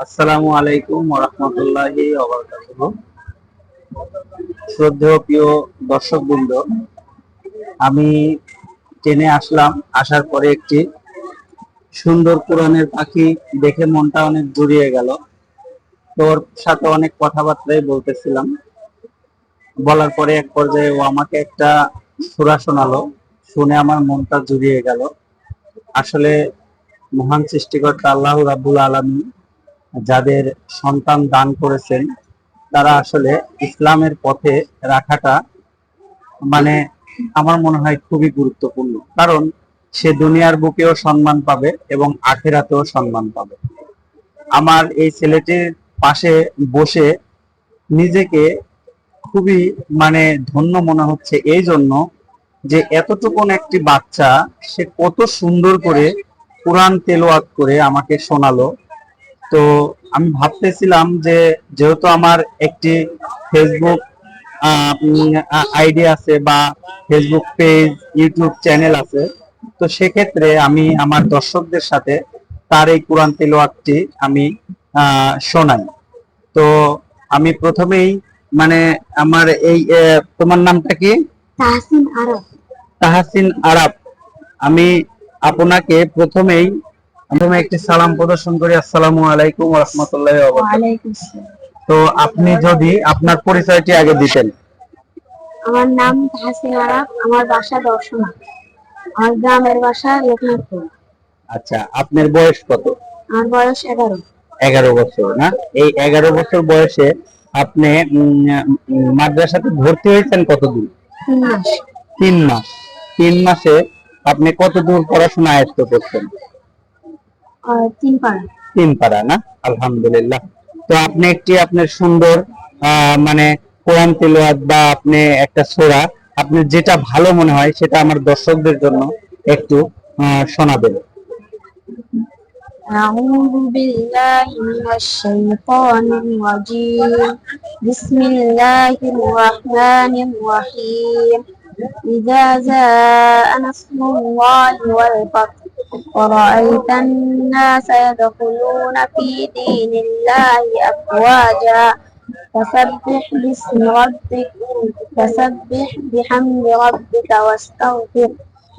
আসসালামু আলাইকুম ওরহমতুল্লাহি শ্রদ্ধেয় প্রিয় দর্শক বৃন্দ আমি ট্রেনে আসলাম, আসার পরে একটি সুন্দর কোরআনের পাখি দেখে মনটা অনেক জুড়িয়ে গেল। তোর সাথে অনেক কথাবার্তাই বলতেছিলাম। বলার পরে এক পর্যায়ে ও আমাকে একটা সুরা শোনালো, শুনে আমার মনটা জুড়িয়ে গেল। আসলে মহান সৃষ্টিকর্তা আল্লাহ রাবুল আলামিন যাদের সন্তান দান করেছেন, তারা আসলে ইসলামের পথে রাখাটা মানে আমার মনে হয় খুবই গুরুত্বপূর্ণ। কারণ সে দুনিয়ার বুকেও সম্মান পাবে এবং আখেরাতেও সম্মান পাবে। আমার এই ছেলেটির পাশে বসে নিজেকে খুবই মানে ধন্য মনে হচ্ছে এই জন্য যে এতটুকুন একটি বাচ্চা সে কত সুন্দর করে কোরআন তেলোয়াত করে আমাকে শোনালো। তো আমি ভাবতেছিলাম যে যেহেতু আমার একটি ফেসবুক আইডি আছে বা ফেসবুক পেজ ইউটিউব চ্যানেল আছে তো সেক্ষেত্রে আমি আমার দর্শকদের সাথে তার এই কোরআন তেলোয়াতটি আমি আহ, শোনাই। তো আমি প্রথমেই মানে আমার এই তোমার নামটা কি? তাহসিন আরব। তাহাসিন আরাব। আমি আপনাকে প্রথমেই প্রথমে একটি সালাম প্রদর্শন করি। আসসালামু আলাইকুম রাহমাতুল্লাহি তো আপনি যদি আপনার পরিচয়টি আগে দিতেন। আমার নাম তাহসিন আরব আমার বাসা দর্শনা। আমার গ্রামের বাসা লোকনাথপুর। আচ্ছা আপনার বয়স কত? আমার বয়স এগারো। এগারো বছর না? এই এগারো বছর বয়সে আপনি মাদ্রাসাতে ভর্তি হয়েছেন কতদিন? তিন মাস। তিন মাস। তিন মাসে আপনি কত দূর পড়াশোনা আয়ত্ত করছেন? তিন পাড়া তিন পারা না আলহামদুলিল্লাহ তো আপনি একটি আপনার সুন্দর আহ, মানে কোরআন তেলাওয়াত বা আপনি একটা সূরা আপনি যেটা ভালো মনে হয় সেটা আমার দর্শকদের জন্য একটু আহ, শোনাবেন أعوذ بالله من الشيطان الرجيم بسم الله الرحمن الرحيم إذا جاء نصر الله والفتح ورأيت الناس يدخلون في دين الله أفواجا فسبح باسم ربك فسبح بحمد ربك واستغفر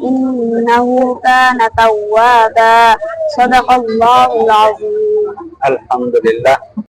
إنه كان توابا صدق الله العظيم الحمد لله